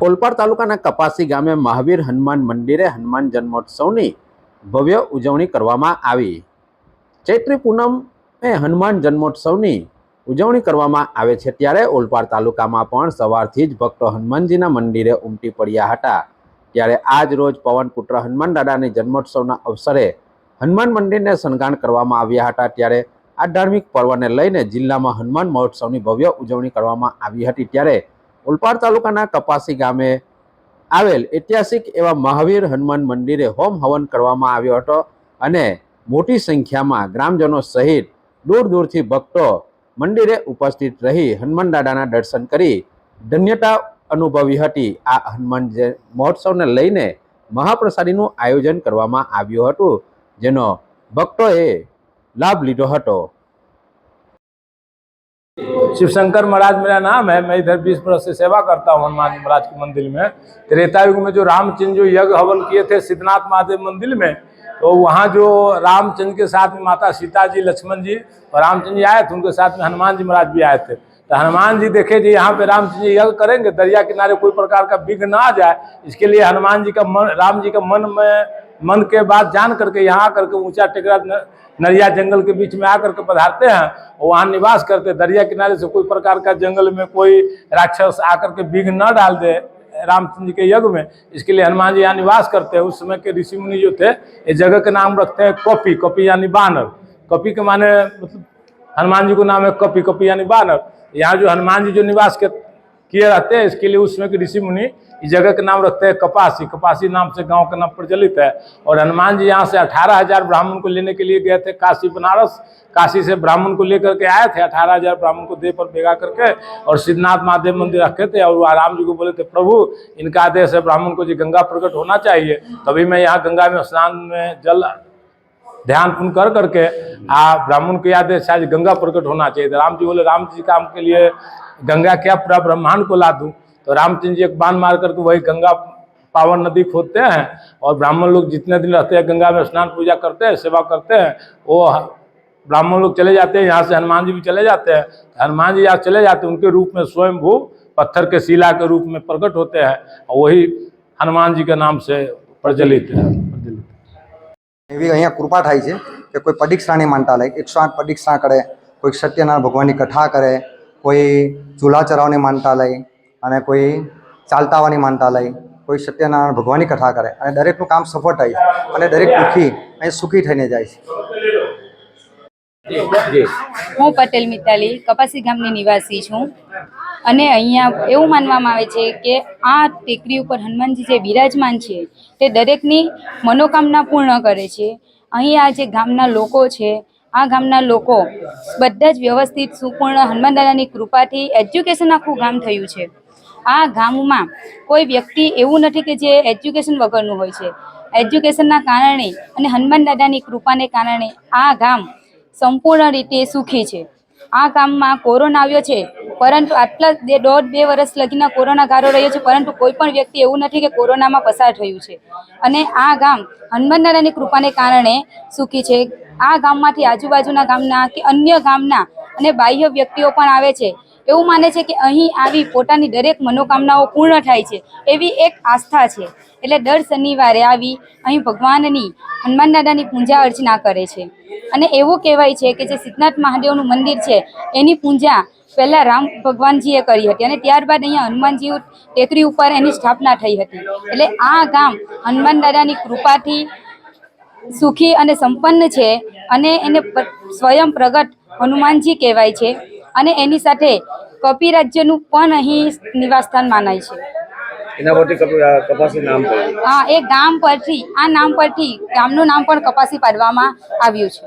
ઓલપાડ તાલુકાના કપાસી ગામે મહાવીર હનુમાન મંદિરે હનુમાન જન્મોત્સવની ભવ્ય ઉજવણી કરવામાં આવી. ચૈત્રી પૂનમ હનુમાન જન્મોત્સવની ઉજવણી કરવામાં આવે છે ત્યારે ઓલપાડ તાલુકામાં પણ સવારથી જ ભક્તો હનુમાનજીના મંદિરે ઉમટી પડ્યા હતા. ત્યારે આજ રોજ પવનપુત્ર હનુમાન દાદાની જન્મોત્સવના અવસરે હનુમાન મંદિરને શણગાર કરવામાં આવ્યા હતા. ત્યારે આ ધાર્મિક પર્વને લઈને જિલ્લામાં હનુમાન મહોત્સવની ભવ્ય ઉજવણી કરવામાં આવી હતી. ત્યારે ઓલપાડ તાલુકાના કપાસી ગામે આવેલ ઐતિહાસિક એવા મહાવીર હનુમાન મંદિરે હોમ હવન કરવામાં આવ્યો હતો અને મોટી સંખ્યામાં ગ્રામજનો સહિત દૂર દૂરથી ભક્તો મંદિરે ઉપસ્થિત રહી હનુમાન દાદાના દર્શન કરી ધન્યતા અનુભવી હતી. આ હનુમાન મહોત્સવને લઈને મહાપ્રસાદીનું આયોજન કરવામાં આવ્યું હતું, જેનો ભક્તોએ લાભ લીધો હતો. शिव शंकर महाराज मेरा नाम है, मैं इधर बीस वर्ष से सेवा करता हूँ हनुमान जी महाराज के मंदिर में। त्रेता युग में जो रामचंद्र, जो यज्ञ हवन किए थे सिद्धनाथ महादेव मंदिर में तो वहाँ जो रामचंद्र के साथ में माता सीता जी, लक्ष्मण जी और रामचंद्र जी आए थे, उनके साथ में हनुमान जी महाराज भी आए थे। तो हनुमान जी देखे जी, यहाँ पे रामचंद्र जी यज्ञ करेंगे, दरिया किनारे कोई प्रकार का विघ्न ना आ जाए, इसके लिए हनुमान जी का मन, राम जी का मन में मन के बात जान करके यहाँ आकर के ऊँचा टेकरा नरिया जंगल के बीच में आकर के पधारते हैं वहाँ निवास करते। दरिया किनारे से कोई प्रकार का जंगल में कोई राक्षस आकर के विघ्न न डाल दे रामचंद्र जी के यज्ञ में। इसके लिए हनुमान जी यहाँ निवास करते हैं। उस समय के ऋषि मुनि जो थे, ये जगह के नाम रखते हैं कॉपी। कॉपी यानी बानर। कॉपी के माने मतलब हनुमान जी को नाम है कपी। कपी यानी बानर। यहाँ जो हनुमान जी जो निवास किए रहते हैं, इसके लिए उस समय के ऋषि मुनि इस जगह का नाम रखते हैं कपासी। कपासी नाम से गाँव का नाम प्रचलित है। और हनुमान जी यहाँ से अठारह हज़ार ब्राह्मण को लेने के लिए गए थे काशी, बनारस। काशी से ब्राह्मण को लेकर के आए थे, अठारह हज़ार ब्राह्मण को देह पर भेगा करके और सिद्धनाथ महादेव मंदिर रखे थे और राम जी को बोले थे, प्रभु, इनका आदेश है ब्राह्मण को जी गंगा प्रकट होना चाहिए। तभी मैं यहाँ गंगा में स्नान में जल ध्यान पुन कर करके, आ, ब्राह्मण के याद शायद गंगा प्रकट होना चाहिए। तो राम जी बोले, राम जी काम के लिए गंगा क्या पूरा ब्रह्मांड को ला दूँ? तो रामचंद्र जी एक बाण मार करके वही गंगा पावन नदी खोदते हैं और ब्राह्मण लोग जितने दिन रहते हैं गंगा में स्नान पूजा करते हैं सेवा करते हैं वो ब्राह्मण लोग चले जाते हैं यहाँ से हनुमान जी भी चले जाते हैं हनुमान जी यहाँ चले जाते हैं उनके रूप में स्वयं भू पत्थर के शिला के रूप में प्रकट होते हैं और वही हनुमान जी के नाम से प्रचलित है प्रचलित એવી અહીંયા કૃપા થાય છે કે કોઈ પરીક્ષાની માનતા લે એકસો આઠ પરીક્ષા કરે કોઈ સત્યનારાયણ ભગવાનની કથા કરે કોઈ ચૂલા ચરાવની માનતા લે અને કોઈ ચાલતાવાની માનતા લઈ કોઈ સત્યનારાયણ ભગવાનની કથા કરે અને દરેકનું કામ સફળ થાય અને દરેક દુઃખી અહીં સુખી થઈને જાય છે. હું પટેલ મિતાલી કપાસી ગામની નિવાસી છું. અને અહીંયા એવું માનવામાં આવે છે કે આ ટેકરી ઉપર હનુમાનજી જે બિરાજમાન છે તે દરેકની મનોકામના પૂર્ણ કરે છે. અહીં આ જે ગામના લોકો છે આ ગામના લોકો બધા જ વ્યવસ્થિત સુપૂર્ણ હનુમાન દાદાની કૃપાથી એજ્યુકેશન આખું ગામ થયું છે. આ ગામમાં કોઈ વ્યક્તિ એવું નથી કે જે એજ્યુકેશન વગરનું હોય છે. એજ્યુકેશનના કારણે અને હનુમાન દાદાની કૃપાને કારણે આ ગામ સંપૂર્ણ રીતે સુખી છે. આ ગામમાં કોરોના આવ્યો છે, પરંતુ આટલા દોઢ બે વર્ષ લગીના કોરોના ગારો રહ્યો છે, પરંતુ કોઈ પણ વ્યક્તિ એવું નથી કે કોરોનામાં પસાર થયું છે. અને આ ગામ હનુમાન દાદાની કૃપાને કારણે સુખી છે. આ ગામમાંથી આજુબાજુના ગામના કે અન્ય ગામના અને બાહ્ય વ્યક્તિઓ પણ આવે છે. એવું માને છે કે અહીં આવી પોતાની દરેક મનોકામનાઓ પૂર્ણ થાય છે, એવી એક આસ્થા છે. એટલે દર શનિવારે આવી અહીં ભગવાનની, હનુમાન દાદાની પૂજા અર્ચના કરે છે. અને એવું કહેવાય છે કે જે સિદ્ધનાથ મહાદેવનું મંદિર છે, એની પૂજા પહેલાં રામ ભગવાનજીએ કરી હતી અને ત્યારબાદ અહીંયા હનુમાનજી ટેકરી ઉપર એની સ્થાપના થઈ હતી. એટલે આ ગામ હનુમાન દાદાની કૃપાથી સુખી અને સંપન્ન છે અને એને સ્વયં પ્રગટ હનુમાનજી કહેવાય છે. અને એની સાથે કપી રાજ્યનું પણ અહીં નિવાસસ્થાન માનાય છે. એના પરથી કપાસી નામ પડ્યું આ એ ગામ પરથી આ નામ પરથી ગામનું નામ પણ કપાસી પાડવામાં આવ્યું છે.